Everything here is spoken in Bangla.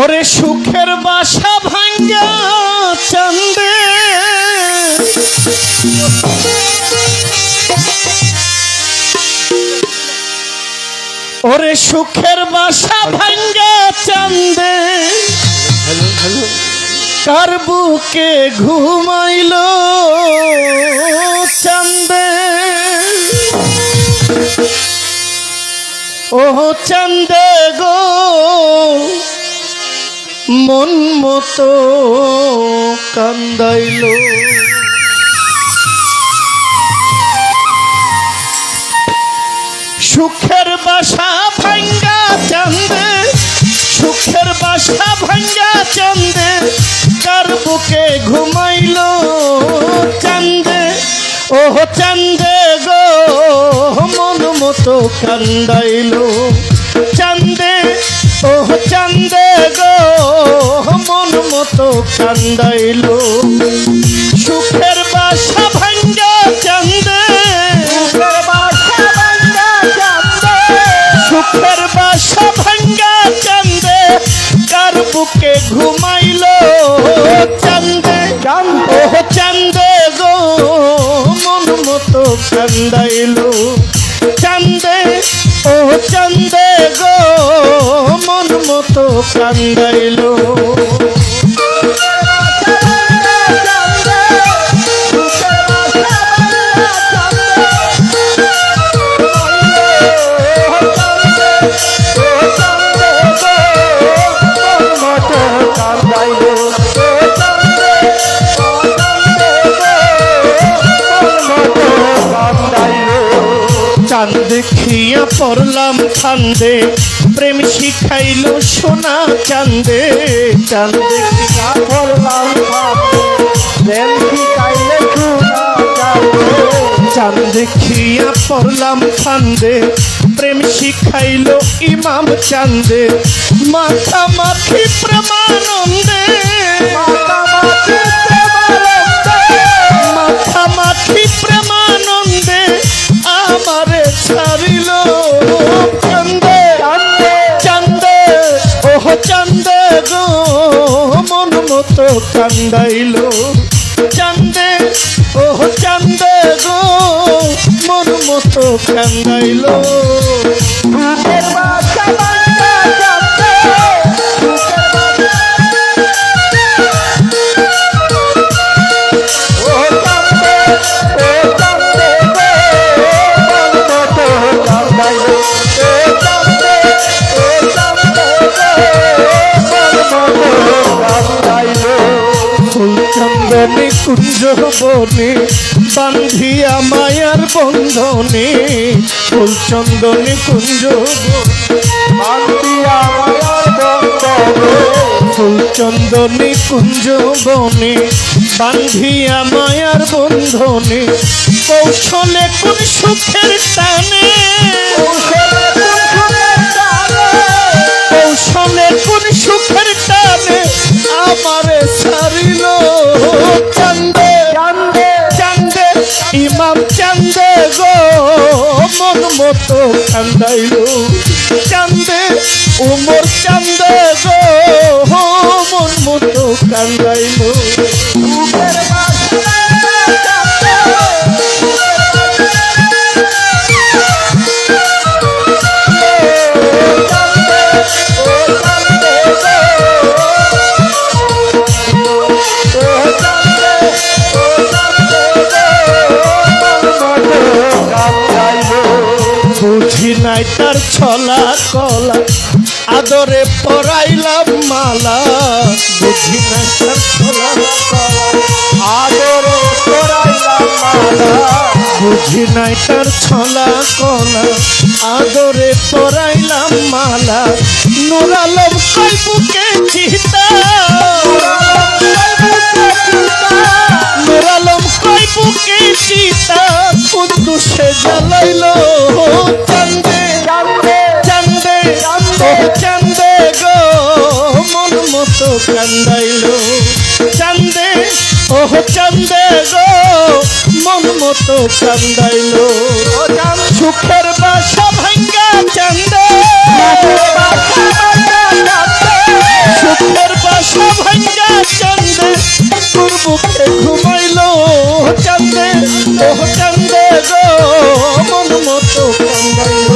ওরে সুখের বাসা ভাঙ্গা চান্দে। ওরে সুখের বাসা ভাঙ্গা চান্দে। কার বুকে ঘুমাইল চান্দে? ও চান্দে গো, মন মতো কান্দাইল। সুখের বাসা চান্দে তার বুকে ঘুমাইল চান্দে। ও চান্দে গো, মন মতো কান্দাইল। চান্দে ও চান্দে গো, মন মতো কান্দাইল। সুখের কান্দাইল চান্দে ও চান্দে গো মন মতো কান্দাইল দেখিয়া পড়লাম ফান্দে প্রেম শিখাইল সোনা চান্দে। চাঁদ দেখিয়া পড়লাম প্রেম শিখাইল সোনা চাঁদ দেখিয়া পড়লাম ফান্দে প্রেম শিখাইল ইমাম চান্দে। মাথা মাখি প্রেমানন্দে। কান্দাইল চান্দে ও চান্দে গো মন মতো কান্দাইল। কুঞ্জ বনে বান্ধিয়া মায়ার বন্ধনে ফুল চন্দনে কুঞ্জ বান্ধিয়া মায়ার বন্ধনে ফুল চন্দনে কুঞ্জ বনে বান্ধিয়া মায়ার বন্ধনে, কৌশলে কোন সুখের টানে ইমাম চান্দে গো মন মতো কান্দাইল চান্দে উমর চান্দে গো মন মতো কান্দাইল ছলা কলা আদরে পরাইলাম মালা, বুঝি তার ছলা কলা আদরে পরাইলাম মালা, বুঝি নাই তার ছলা কলা আদরে পরাইলাম মালা, নুরালম কই বুকে চিতা। কান্দাইলো চন্দে, ওহ চন্দে গো, মন মতো কান্দাইলো সুখের বাসা ভাঙ্গা চান্দে। সুখের বাসা ভাঙ্গা চান্দে, তোর মুখে ঘুমাইলো। চন্দে, ওহ চন্দে গো, মন মতো কান্দাইলো